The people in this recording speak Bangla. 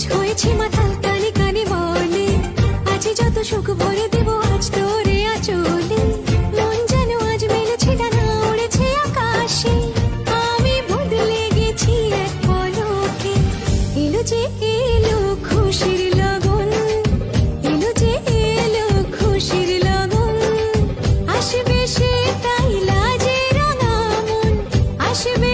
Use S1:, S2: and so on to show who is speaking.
S1: আজ হয়েছে মাতাল কানে কানে বলে। আজ যত সুখ ভরে দেব, আজ তোরে আচলে। মন যেন আজ মেলেছে, ডানা উড়েছে আকাশে। আমি বদলে গেছি এক পলকে। এলো যে এলো খুশির লগন। এলো যে এলো খুশির লগন। আসবে সে তাই লাজে রাঙা মন আসবে